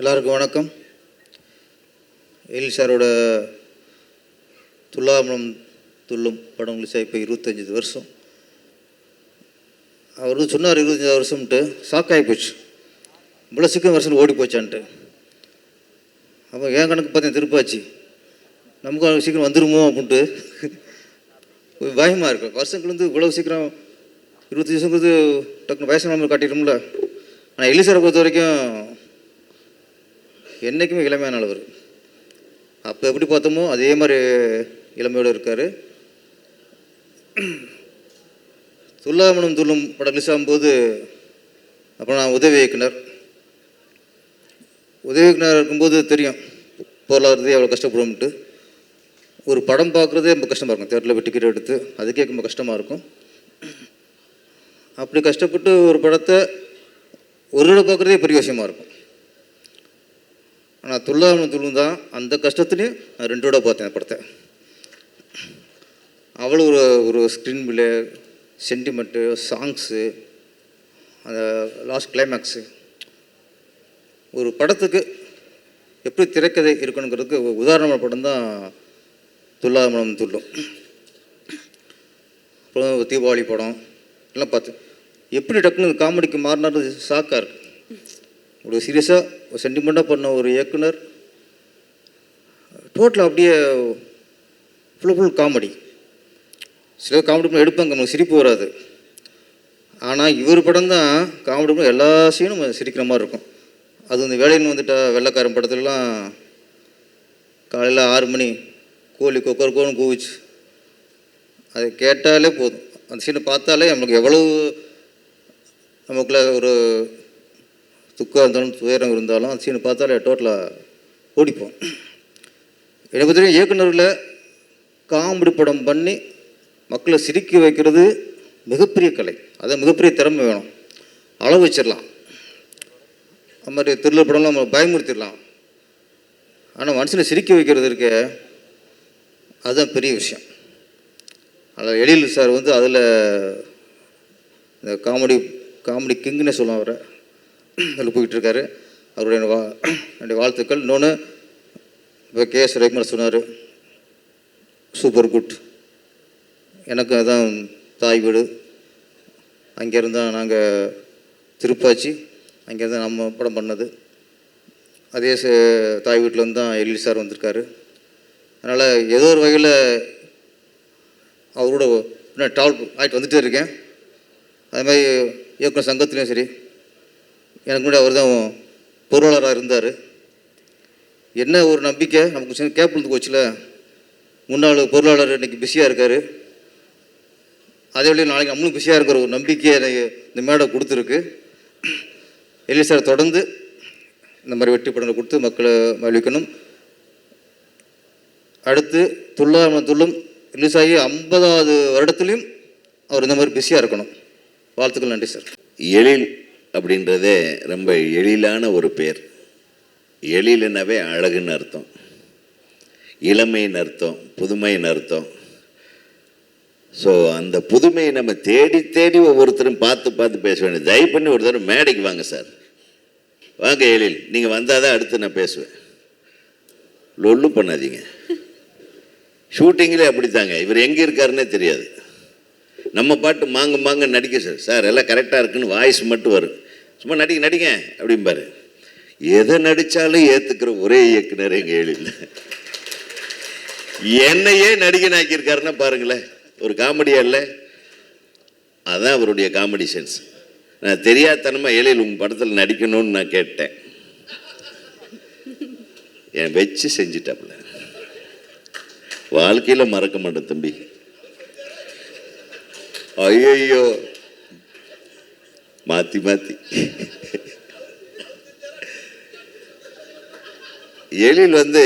எல்லாருக்கும் வணக்கம். எழில் சாரோட துல்லாமலம் துள்ளும் படம் ரிலீஸ் இப்போ இருபத்தஞ்சி வருஷம். அவர் வந்து சொன்னார் இருபத்தஞ்சி வருஷம்ட்டு ஷாக்காகி போச்சு. இவ்வளோ சீக்கிரம் வருஷம் ஓடி போச்சான்ட்டு. அப்போ என் கணக்கு பார்த்தேன் திருப்பாச்சு. நமக்கு சீக்கிரம் வந்துருமோ அப்படின்ட்டு. பயமாக இருக்கும் வருஷங்கள் வந்து இவ்வளோ சீக்கிரம் இருபத்தஞ்சி வருஷங்கிறது டக்குனு வயசு நம்ம காட்டிடும்ல ஆனால் எலிசாரை பொறுத்த வரைக்கும் என்றைக்குமே இளமையான அளவர் அப்போ எப்படி பார்த்தோமோ அதே மாதிரி இளமையோடு இருக்கார். துல்லாமனும் துள்ளும் படம் ரிலீஸ் ஆகும்போது அப்புறம் நான் உதவி இயக்குனர். உதவி இயக்குனர் இருக்கும்போது தெரியும் பொருளாதாரத்தை எவ்வளோ கஷ்டப்படும்ட்டு. ஒரு படம் பார்க்குறதே ரொம்ப கஷ்டமாக இருக்கும். தேட்டரில் போய் டிக்கெட் எடுத்து அதுக்கே ரொம்ப கஷ்டமாக இருக்கும். அப்படி கஷ்டப்பட்டு ஒரு படத்தை ஒரு தடவை பார்க்குறதே பெரிய விஷயமா இருக்கும். ஆனால் துல்லாமல் துள்ளும் தான் அந்த கஷ்டத்துலேயும் நான் ரெண்டு பார்த்தேன் அந்த படத்தை. அவ்வளோ ஒரு ஒரு ஸ்க்ரீன் பிளே சென்டிமெண்ட்டு சாங்ஸு அந்த லாஸ்ட் கிளைமேக்ஸு ஒரு படத்துக்கு எப்படி திரைக்கதை இருக்கணுங்கிறதுக்கு உதாரணமான படம் தான் துல்லாமலம் துள்ளும். அப்புறம் தீபாவளி படம் எல்லாம் பார்த்து எப்படி டக்குன்னு காமெடிக்கு மாறினாரு ஷாக்காக இருக்கு இவ்வளோ சீரியஸாக ஒரு சென்டிமெண்ட்டாக பண்ண ஒரு இயக்குனர் டோட்டலாக அப்படியே ஃபுல் ஃபுல் காமெடி சில காமெடி படம் எடுப்பாங்க நமக்கு சிரிப்பு வராது. ஆனால் இவர் படம் தான் காமெடி படம் எல்லா சீனும் சிரிக்கிற மாதிரி இருக்கும். அது இந்த வேலைன்னு வந்துட்டா வெள்ளைக்காரன் படத்துலலாம் காலையில் ஆறு மணி கோழி கொக்கரக்கோன்னு கூவிச்சு அதை கேட்டாலே போதும். அந்த சீனை பார்த்தாலே நமக்கு எவ்வளவு நமக்குள்ள ஒரு துக்கம் இருந்தாலும் துயரம் இருந்தாலும் சீனை பார்த்தாலே டோட்டலாக ஓடிப்போம். என்னை பற்றி இயக்குனர்களை காமெடி படம் பண்ணி மக்களை சிரிக்க வைக்கிறது மிகப்பெரிய கலை. அதான் மிகப்பெரிய திறமை வேணும். அளவு வச்சிடலாம். அது மாதிரி திருவிழா படம்லாம் நம்ம பயமுறுத்திடலாம். ஆனால் மனுஷனை சிரிக்க வைக்கிறது இருக்க அதுதான் பெரிய விஷயம். அதில் எழில் சார் வந்து அதில் இந்த காமெடி காமெடி கிங்குன்னே சொல்லுவோம் அவரை. அதில் போயிட்டு இருக்காரு. அவருடைய வா என்னுடைய வாழ்த்துக்கள். இன்னொன்று இப்போ கே எஸ் ரவிக்குமார் சொன்னார் சூப்பர் குட் எனக்கு அதான் தாய் வீடு. அங்கேருந்து தான் நாங்கள் திருப்பாச்சி அங்கேருந்து நம்ம படம் பண்ணது. அதே ச- தாய் வீட்டிலேருந்து தான் எழில் சார் வந்திருக்காரு. அதனால் ஏதோ ஒரு வகையில் அவரோட இன்னும் ட்ராவல் ஆகிட்டு வந்துகிட்டே இருக்கேன். அது மாதிரி இயக்குனர் சங்கத்துலேயும் சரி எனக்கு முன்னாடி அவர் தான் பொருளாளராக இருந்தார். என்ன ஒரு நம்பிக்கை? நமக்கு சின்ன கேப் விழுந்து போச்சுல. முன்னாள் பொருளாளர் இன்றைக்கி பிஸியாக இருக்கார். அதே வழியில் நாளைக்கு நம்மளும் பிஸியாக இருக்கிற ஒரு நம்பிக்கையை எனக்கு இந்த மேடை கொடுத்துருக்கு. எலி சார் தொடர்ந்து இந்த மாதிரி வெற்றி படங்களை கொடுத்து மக்களை மகிழ்விக்கணும். அடுத்து துள்ளாமத்துள்ளும் ரிலீஸ் ஆகி ஐம்பதாவது வருடத்துலையும் அவர் இந்த மாதிரி பிஸியாக இருக்கணும். வாழ்த்துக்கள் நன்றி சார். எழில் அப்படின்றதே ரொம்ப எழிலான ஒரு பேர். எழிலுனாவே அழகுன்னு அர்த்தம். இளமைன்னு அர்த்தம் புதுமைன்னு அர்த்தம். ஸோ அந்த புதுமையை நம்ம தேடி தேடி ஒவ்வொருத்தரும் பார்த்து பார்த்து பேச வேண்டியது. தயவு பண்ணி ஒரு தடவை மேடைக்கு வாங்க சார். வாங்க எழில் நீங்கள் வந்தால் தான் அடுத்து நான் பேசுவேன். லொல்லு பண்ணாதீங்க. ஷூட்டிங்கிலே அப்படித்தாங்க. இவர் எங்கே இருக்காருன்னே தெரியாது. நம்ம பாட்டு மாங்க மாங்க நடிக்க சார். சார் எல்லாம் கரெக்டாக இருக்குன்னு வாய்ஸ் மட்டும் வரும். சும்மா நடிக்க நடிங்க அப்படிம்பாரு எதை நடித்தாலும் ஏற்றுக்கிற ஒரே இயக்குனர் எங்கள் எழில் என்னையே நடிகன் ஆக்கியிருக்காருன்னா பாருங்களேன் ஒரு காமெடியா இல்லை? அதான் அவருடைய காமெடி சென்ஸ் நான் தெரியாதனமாக எழில் உங்கள் படத்தில் நடிக்கணும்னு நான் கேட்டேன். என் வச்சு செஞ்சிட்டாப்புல. வாழ்க்கையில் மறக்க மாட்டேன் தம்பி. ஐயோ மாத்தி மாத்தி. எழில் வந்து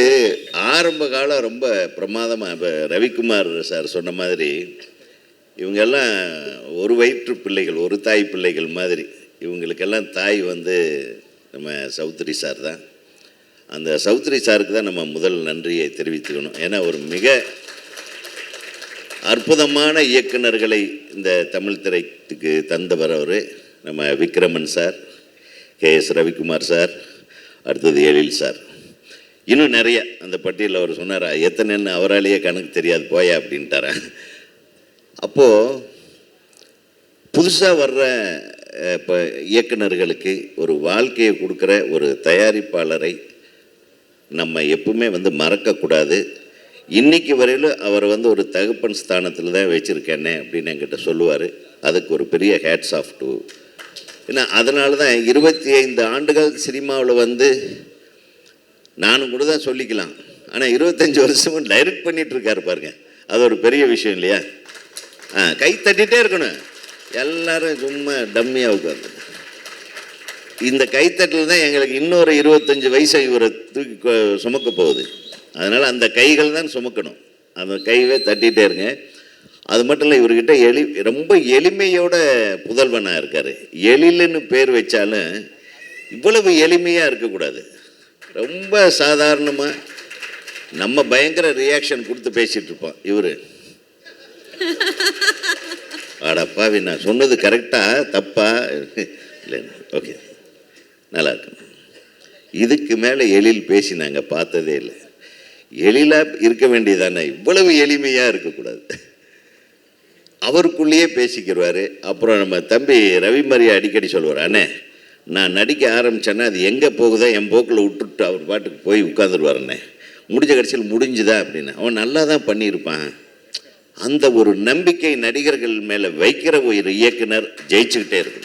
ஆரம்ப காலம் ரொம்ப பிரமாதமாக இப்போ ரவிக்குமார் சார் சொன்ன மாதிரி இவங்கெல்லாம் ஒரு வயிற்று பிள்ளைகள் ஒரு தாய் பிள்ளைகள் மாதிரி இவங்களுக்கெல்லாம் தாய் வந்து நம்ம சௌத்ரி சார் தான். அந்த சௌத்ரி சாருக்கு தான் நம்ம முதல் நன்றியை தெரிவித்துக்கணும். ஏன்னா ஒரு மிக அற்புதமான இயக்குனர்களை இந்த தமிழ் திரைக்கு தந்தவர் அவர். நம்ம Vikraman sir K S Ravikumar sir அடுத்தது எழில் சார். இன்னும் நிறைய அந்த பட்டியலில் அவர் சொன்னாரா எத்தனைன்னு அவராலேயே கணக்கு தெரியாது போயா அப்படின்ட்டாரா. அப்போது புதுசாக வர்ற இப்போ இயக்குனர்களுக்கு ஒரு வாழ்க்கையை கொடுக்குற ஒரு தயாரிப்பாளரை நம்ம எப்பவுமே வந்து மறக்கக்கூடாது. இன்றைக்கி வரையிலும் அவர் வந்து ஒரு தகப்பன் ஸ்தானத்தில் தான் வச்சுருக்கேனே அப்படின்னு என்கிட்ட சொல்லுவார். அதுக்கு ஒரு பெரிய ஹேட்ஸ் ஆஃப் டூ ஏன்னா அதனால தான் இருபத்தி ஐந்து ஆண்டுகள் சினிமாவில் வந்து நானும் கூட தான் சொல்லிக்கலாம். ஆனால் இருபத்தஞ்சி வருஷமும் டைரக்ட் பண்ணிகிட்ருக்காரு பாருங்கள் பாருங்க. அது ஒரு பெரிய விஷயம் இல்லையா? ஆ கை தட்டிகிட்டே இருக்கணும். எல்லாரும் சும்மா டம்மியாக உட்காந்து இந்த கைத்தட்டில் தான் எங்களுக்கு இன்னொரு இருபத்தஞ்சி வயசை இவரை தூக்கி சுமக்க போகுது. அதனால் அந்த கைகள் தான் சுமக்கணும். அந்த கையவே தட்டிகிட்டே இருங்க. அது மட்டும் இல்லை இவர்கிட்ட எளி ரொம்ப எளிமையோட புதல்வனாக இருக்கார். எழிலுன்னு பேர் வச்சாலும் இவ்வளவு எளிமையாக இருக்கக்கூடாது. ரொம்ப சாதாரணமாக நம்ம பயங்கர ரியாக்ஷன் கொடுத்து பேசிகிட்டு இருப்போம் இவர். அடப்பாவி நான் சொன்னது கரெக்டாக தப்பா? இல்லை ஓகே நல்லா இருக்கு. இதுக்கு மேலே எழில் பேசி நாங்கள் பார்த்ததே இல்லை. எழிலாக இருக்க வேண்டியதானே? இவ்வளவு எளிமையாக இருக்கக்கூடாது. அவருக்குள்ளேயே பேசிக்கிடுவார் அப்புறம் நம்ம தம்பி ரவிமரியா அடிக்கடி சொல்லுவார் அண்ணே நான் நடிக்க ஆரம்பித்தேன்னா அது எங்கே போகுதோ என் போக்கில் விட்டுட்டு அவர் பாட்டுக்கு போய் உட்காந்துருவாருண்ணே முடிஞ்ச கடைசியில் முடிஞ்சுதா? அப்படின்னு. அவன் நல்லா தான் பண்ணியிருப்பான். அந்த ஒரு நம்பிக்கை நடிகர்கள் மேலே வைக்கிற ஒரு இயக்குனர் ஜெயிச்சுக்கிட்டே இருக்கும்.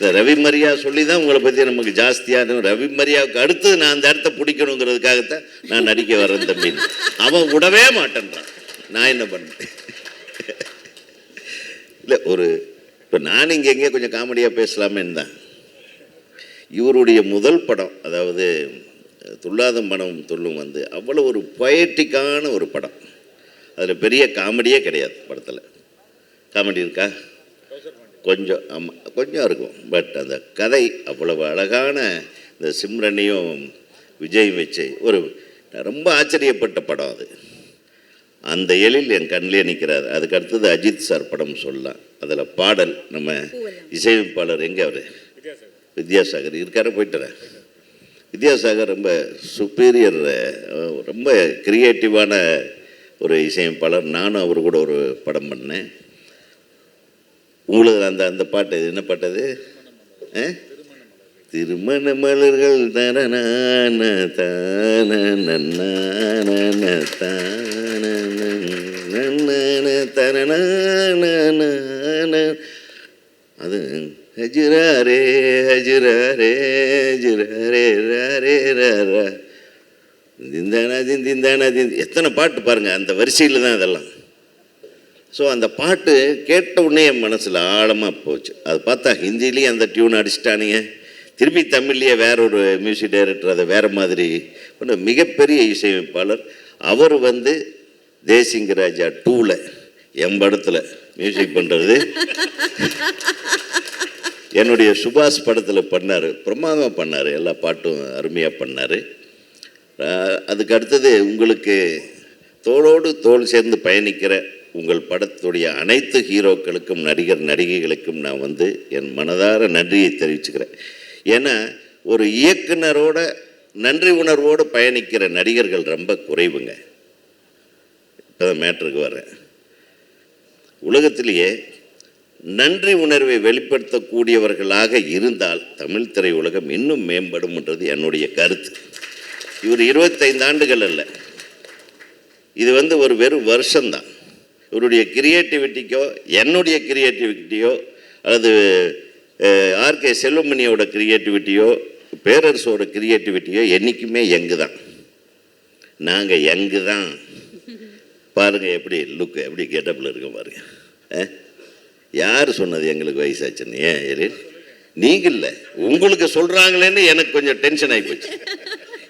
இந்த ரவி மரியா சொல்லி தான் உங்களை பற்றி நமக்கு ஜாஸ்தியான ரவி மரியாவுக்கு அடுத்து நான் அந்த இடத்த பிடிக்கணுங்கிறதுக்காகத்தான் நான் நடிக்க வர்றேன் தம்பின்னு அவன் விடவே மாட்டேன்றான். நான் என்ன பண்ணேன்? இல்லை ஒரு இப்போ நான் இங்கே எங்கேயோ கொஞ்சம் காமெடியாக பேசலாமேன்னு தான். இவருடைய முதல் படம் அதாவது துல்லாத மனம் துள்ளும் வந்து அவ்வளோ ஒரு பொயட்டிக்கான ஒரு படம். அதில் பெரிய காமெடியே கிடையாது படத்தில். காமெடி இருக்கா? கொஞ்சம் ஆமாம் கொஞ்சம் இருக்கும். பட் அந்த கதை அவ்வளவு அழகான இந்த சிம்ரனையும் விஜய் வச்சு ஒரு ரொம்ப ஆச்சரியப்பட்ட படம் அது. அந்த எழில் என் கண்ணிலே நிற்கிறார். அதுக்கு அடுத்தது அஜித் சார் படம் சொல்லலாம். அதில் பாடல் நம்ம இசையமைப்பாளர் எங்கே அவர்? வித்யாசாகர். இருக்கார போயிட்டுறேன் வித்யாசாகர் ரொம்ப சுப்பீரியர் ரொம்ப கிரியேட்டிவான ஒரு இசையமைப்பாளர். நானும் அவர் கூட ஒரு படம் பண்ணேன். உங்களுக்கு அந்த அந்த பாட்டு இது என்ன பாட்டது ஆ? திருமண மலர்கள் தரனான தான நன்னான தான நன்னான தரனான அது ஹஜுராரே ஹஜுரா ரே ரா ரே திந்தானா தின் திந்தானா. தின் எத்தனை பாட்டு பாருங்கள் அந்த வரிசையில் தான் அதெல்லாம் ஸோ அந்த பாட்டு கேட்ட உடனே என் மனசில் ஆழமாக போச்சு. அது பார்த்தா ஹிந்திலேயே அந்த டியூன் அடிச்சிட்டானுங்க. திருப்பி தமிழ்லேயே வேற ஒரு மியூசிக் டைரக்டர் அதை வேறு மாதிரி பண்ண மிகப்பெரிய இசையமைப்பாளர். அவர் வந்து தேசிங்க ராஜா டூவில் எம்படத்தில் மியூசிக் பண்ணுறது என்னுடைய சுபாஷ் படத்தில் பண்ணார். பிரமாதமாக பண்ணார். எல்லா பாட்டும் அருமையாக பண்ணார். அதுக்கு அடுத்தது உங்களுக்கு தோளோடு தோல் சேர்ந்து பயணிக்கிற உங்கள் படத்துடைய அனைத்து ஹீரோக்களுக்கும் நடிகர் நடிகைகளுக்கும் நான் வந்து என் மனதார நன்றியை தெரிவிச்சுக்கிறேன். ஏன்னா ஒரு இயக்குனரோட நன்றி உணர்வோடு பயணிக்கிற நடிகர்கள் ரொம்ப குறைவுங்க. இப்போதான் மேட்ருக்கு வரேன் உலகத்திலேயே நன்றி உணர்வை வெளிப்படுத்தக்கூடியவர்களாக இருந்தால் தமிழ் திரையுலகம் இன்னும் மேம்படும்ன்றது என்னுடைய கருத்து. இவர் இருபத்தைந்து ஆண்டுகள் அல்ல. இது வந்து ஒரு வெறும் வருஷம்தான். இவருடைய கிரியேட்டிவிட்டிக்கோ என்னுடைய கிரியேட்டிவிட்டியோ அல்லது ஆர்கே செல்வமணியோட கிரியேட்டிவிட்டியோ பேரரசோட கிரியேட்டிவிட்டியோ என்றைக்குமே எங்கு தான் நாங்கள் எங்கு தான் பாருங்கள் எப்படி லுக் எப்படி கெட்டப்பில் இருக்க பாருங்க. ஆ? யார் சொன்னது எங்களுக்கு வயசாச்சுன்னு? ஏன் எழில் நீங்கள் இல்லை உங்களுக்கு சொல்கிறாங்களேன்னு எனக்கு கொஞ்சம் டென்ஷன் ஆகி போச்சு.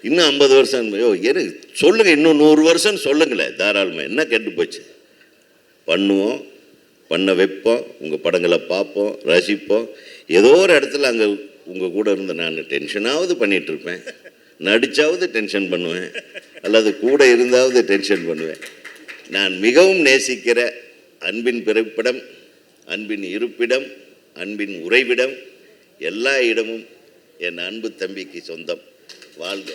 இன்னும் ஐம்பது வருஷம் ஐயோ எனக்கு சொல்லுங்கள் இன்னும் நூறு வருஷம் சொல்லுங்களேன். தாராளமாக என்ன கெட்டு போச்சு? பண்ணுவோம் பண்ண வைப்போம் உங்கள் படங்களை பார்ப்போம் ரசிப்போம். ஏதோ ஒரு இடத்துல அங்கே உங்கள் கூட இருந்து நான் டென்ஷனாவது பண்ணிகிட்ருப்பேன் நடித்தாவது நடிச்சாவது டென்ஷன் பண்ணுவேன். அல்லது கூட இருந்தாவது டென்ஷன் பண்ணுவேன். நான் மிகவும் நேசிக்கிற அன்பின் பிறப்பிடம் அன்பின் இருப்பிடம் அன்பின் உறைவிடம் எல்லா இடமும் என் அன்பு தம்பிக்கு சொந்தம். வாழ்க.